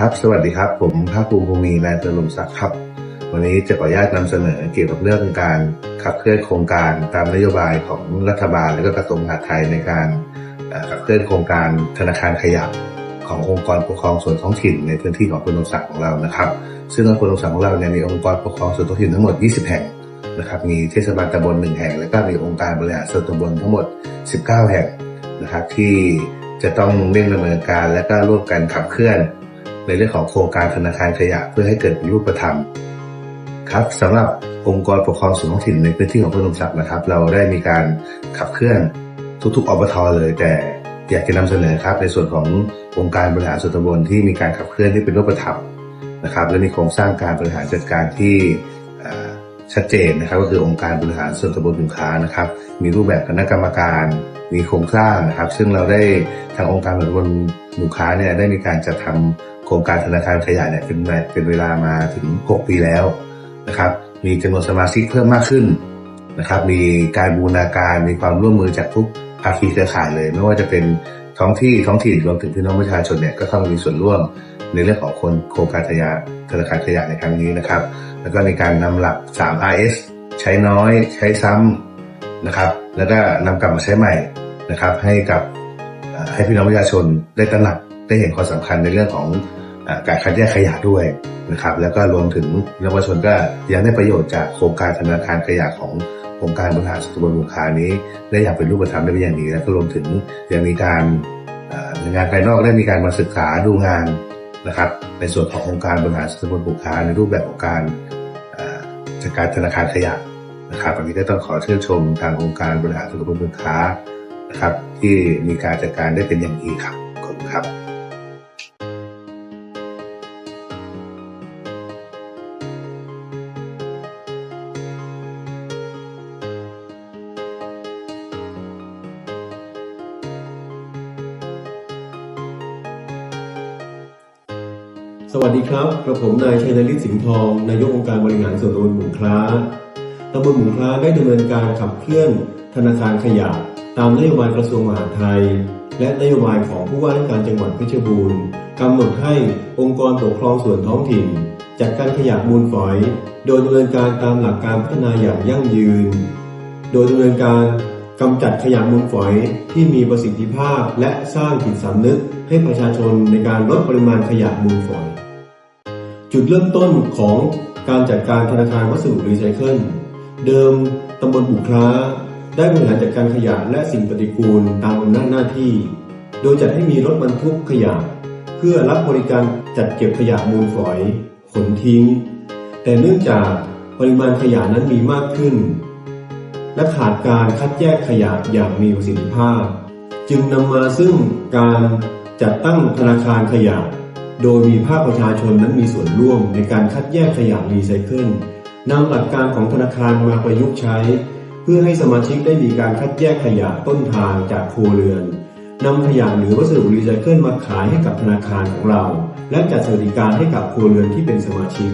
ครับ สวัสดีครับ ผมภาคภูมิภูมินายเตลมศักดิ์ครับ วันนี้จะขออนุญาตนำเสนอเกี่ยวกับเรื่องการขับเคลื่อนโครงการตามนโยบายของรัฐบาลและก็กระทรวงมหาดไทยในการขับเคลื่อนโครงการธนาคารขยะขององค์กรปกครองส่วนท้องถิ่นในพื้นที่ของคุณศักดิ์ของเรานะครับ ซึ่งองค์กรปกครองของเราเนี่ยมีองค์กรปกครองส่วนท้องถิ่นทั้งหมด 20 แห่งนะครับ มีเทศบาลตำบลหนึ่งแห่ง และก็มีองค์การบริหารส่วนตำบลทั้งหมด 19 แห่งนะครับที่จะต้องเร่งดำเนินการและก็ร่วมกันขับเคลื่อน ในเรื่องของโครงการธนาคารขยะเพื่อให้เกิดเป็นรูปธรรมครับสำหรับองค์กรปกครองส่วนท้องถิ่นในพื้นที่ของพนมศักดิ์นะครับ เราได้มีการขับเคลื่อนทุกๆอบทเลยแต่อยากจะนำเสนอครับ ในส่วนขององค์การบริหารส่วนตำบลที่มีการขับเคลื่อนที่เป็นรูปธรรมนะครับ และมีโครงสร้างการบริหารจัดการที่ชัดเจนนะครับ ก็คือองค์การบริหารส่วนตำบลบุงค้านะครับ มีรูปแบบคณะกรรมการมีโครงสร้างนะครับ ซึ่งเราได้ทางองค์การบริหารส่วนตำบลบุงค้าเนี่ยได้มีการจัดทำ โครงการธนาคารขยะเนี่ยเป็นเวลาเป็นเวลามาถึง 6 ปีแล้วนะครับ มีจำนวนสมาชิกเพิ่มมากขึ้นนะครับ มีการบูรณาการมีความร่วมมือจากทุกภาคีเครือข่ายเลย ไม่ว่าจะเป็นท้องที่ท้องถิ่นรวมถึงพี่น้องประชาชนเนี่ยก็เข้ามามีส่วนร่วมในเรื่องของคนโครงการขยะธนาคารขยะในครั้งนี้นะครับ แล้วก็มีการนำหลัก 3 RS ใช้น้อยใช้ซ้ำนะครับ แล้วก็นำกลับมาใช้ใหม่นะครับ ให้กับให้พี่น้องประชาชนได้ตระหนัก ได้เห็นความสำคัญในเรื่องของอการคัดแยกขยะด้วยนะครับ แล้วก็รวมถึงเยาวชนก็ยังได้ประโยชน์จากโครงการธนาคารขยะขององค์การบริหารส่วนตำบลบุคคานี้ ได้อย่างเป็นรูปธรรมได้เป็นอย่างดีแล้วก็รวมถึงยังมีการงานภายนอกได้มีการมาศึกษาดูงานนะครับ ในส่วนขององค์การบริหารส่วนตำบลบุคคาในรูปแบบของการจัดการธนาคารขยะนะครับอันนี้ก็ต้องขอเชื่นชมทางองค์การบริหารส่วนตำบลบุคคานะครับ ที่มีการจัดการได้เป็นอย่างดีครับขอบคุณครับ วัสดีครับกระผมนายชัยนฤทธิ์สิงห์ทอง นายกองค์การบริหารส่วนตำบลหมูคล้าตำบลหมูคล้าได้ดำเนินการขับเคลื่อนธนาคารขยะ ตามนโยบายกระทรวงมหาดไทย และนโยบายของผู้ว่าราชการจังหวัดเพชรบูรณ์กำหนดให้องค์กรปกครองส่วนท้องถิ่น จัดการขยะมูลฝอย โดยดำเนินการตามหลักการพัฒนาอย่างยั่งยืน โดยดำเนินการกำจัดขยะมูลฝอยที่มีประสิทธิภาพและสร้างจิตสำนึกให้ประชาชนในการลดปริมาณขยะมูลฝอย จุดเริ่มต้นของการจัดการธนาคารวัสดุรีไซเคิลเดิมตำบลบุคล้า ได้บริหารจัดการขยะและสิ่งปฏิกูลตามอำนาจหน้าที่ โดยจัดให้มีรถบรรทุกขยะ เพื่อรับบริการจัดเก็บขยะมูลฝอย ขนทิ้ง แต่เนื่องจากปริมาณขยะนั้นมีมากขึ้น และขาดการคัดแยกขยะอย่างมีประสิทธิภาพ จึงนำมาซึ่งการจัดตั้งธนาคารขยะ โดยมีภาคประชาชนนั้นมีส่วนร่วมในการคัดแยกขยะรีไซเคิลนำหลักการของธนาคารมาประยุกต์ใช้ เพื่อให้สมาชิกได้มีการคัดแยกขยะต้นทางจากครัวเรือนนำขยะหรือวัสดุรีไซเคิลมาขายให้กับธนาคารของเรา และจัดสวัสดิการให้กับครัวเรือนที่เป็นสมาชิก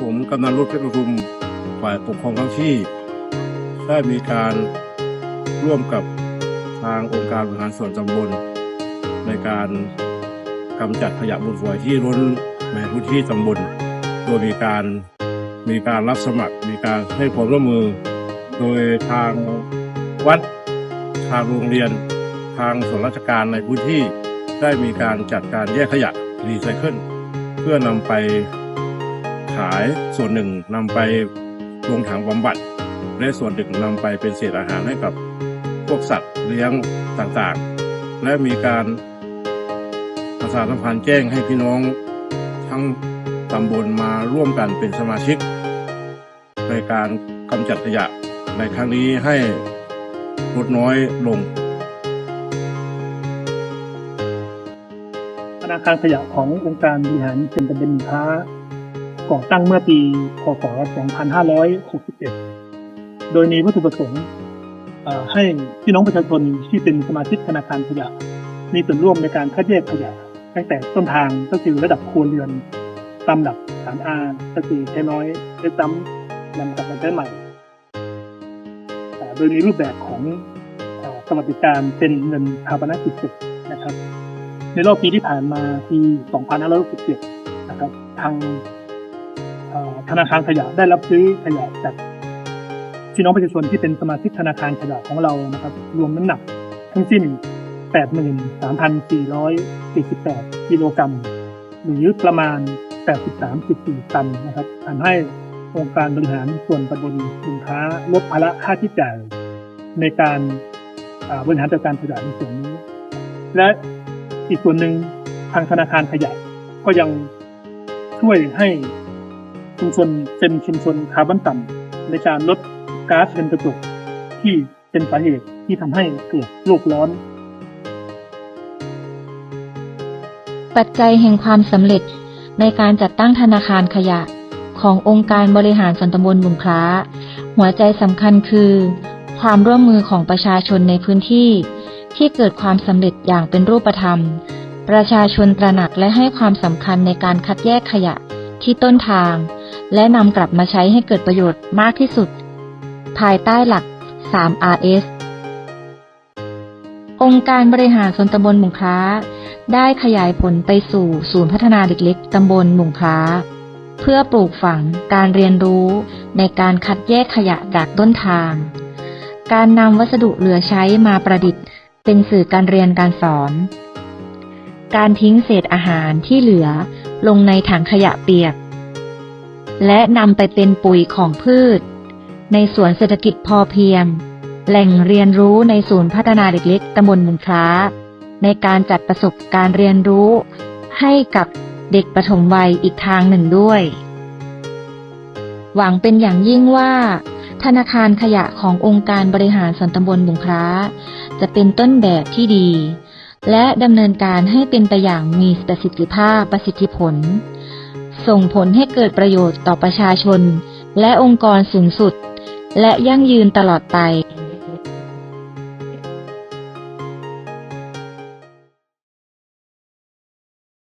ผมกำนันรุดเพชรประทุมฝ่ายปกครองท้องที่ ได้มีการร่วมกับทางองค์การบริหารส่วนตำบลในการ กำจัดขยะมูลฝอยที่ล้นในพื้นที่ตำบลโดยมีการมีการรับสมัคร มีการให้ความร่วมมือ โดยทางวัดทางโรงเรียน ทางส่วนราชการในพื้นที่ได้มีการจัดการแยกขยะรีไซเคิลเพื่อนำไปขายส่วนหนึ่งนำไปลงถังบำบัด และส่วนหนึ่งนำไปเป็นเศษอาหารให้กับพวกสัตว์เลี้ยงต่างๆ และมีการ ประชาสัมพันธ์แจ้งให้พี่น้องทั้งตำบลมาร่วมกันเป็นสมาชิก ในการกำจัดขยะในครั้งนี้ให้ลดน้อยลงธนาคารขยะขององค์การบริหารส่วนตำบลหมู่ค้า ก่อตั้งเมื่อปี พศ 2561 โดยมีวัตถุประสงค์ให้พี่น้องประชาชนที่เป็นสมาชิกธนาคารขยะ มีส่วนร่วมในการคัดแยกขยะ ตั้งแต่ต้นทางก็คือระดับครัวเรือนตามหลัก 3R ก็คือใช้น้อยใช้ซ้ำนำกลับมาใช้ใหม่โดยมีรูปแบบของสวัสดิการเป็นเงินชาปนกิจศพนะครับ ในรอบปีที่ผ่านมาปี 2567 นะครับ ทางธนาคารขยะได้รับซื้อขยะจากพี่น้องประชาชนที่เป็นสมาชิกธนาคารขยะของเรานะครับ รวมน้ำหนักทั้งสิ้น 83,448 กิโลกรัม หรือประมาณ 83.4 ตันนะครับทำให้องค์การบริหารส่วนตำบลสินค้าลดภาระค่าใช้จ่ายในการบริหารจัดการขยะในส่วนนี้ และอีกส่วนหนึ่งทางธนาคารขยะก็ยังช่วยให้ชุมชนเป็นชุมชนคาร์บอนต่ำในการลดก๊าซเรือนกระจกที่เป็นสาเหตุที่ทำให้เกิดโลกร้อน ปัจจัยแห่งความสำเร็จในการจัดตั้งธนาคารขยะ ขององค์การบริหารส่วนตำบลบุงคล้า หัวใจสำคัญคือ ความร่วมมือของประชาชนในพื้นที่ ที่เกิดความสำเร็จอย่างเป็นรูปธรรม ประชาชนตระหนักและให้ความสำคัญในการคัดแยกขยะที่ต้นทาง และนำกลับมาใช้ให้เกิดประโยชน์มากที่สุด ภายใต้หลัก 3RS องค์การบริหารส่วนตำบลบุงคล้า ได้ขยายผลไปสู่ศูนย์พัฒนาเด็กเล็กตำบลบุงค้า เพื่อปลูกฝังการเรียนรู้ในการคัดแยกขยะจากต้นทาง การนำวัสดุเหลือใช้มาประดิษฐ์เป็นสื่อการเรียนการสอน การทิ้งเศษอาหารที่เหลือลงในถังขยะเปียก และนำไปเป็นปุ๋ยของพืช ในสวนเศรษฐกิจพอเพียง แหล่งเรียนรู้ในศูนย์พัฒนาเด็กเล็กตำบลมุงคล้า ในการจัดประสบการณ์เรียนรู้ ให้กับเด็กประถมวัยอีกทางหนึ่งด้วย หวังเป็นอย่างยิ่งว่า ธนาคารขยะขององค์การบริหารส่วนตำบลบุงคล้า จะเป็นต้นแบบที่ดี และดำเนินการให้เป็นไปอย่างมีประสิทธิภาพประสิทธิผล ส่งผลให้เกิดประโยชน์ต่อประชาชน และองค์กรสูงสุด และยั่งยืนตลอดไป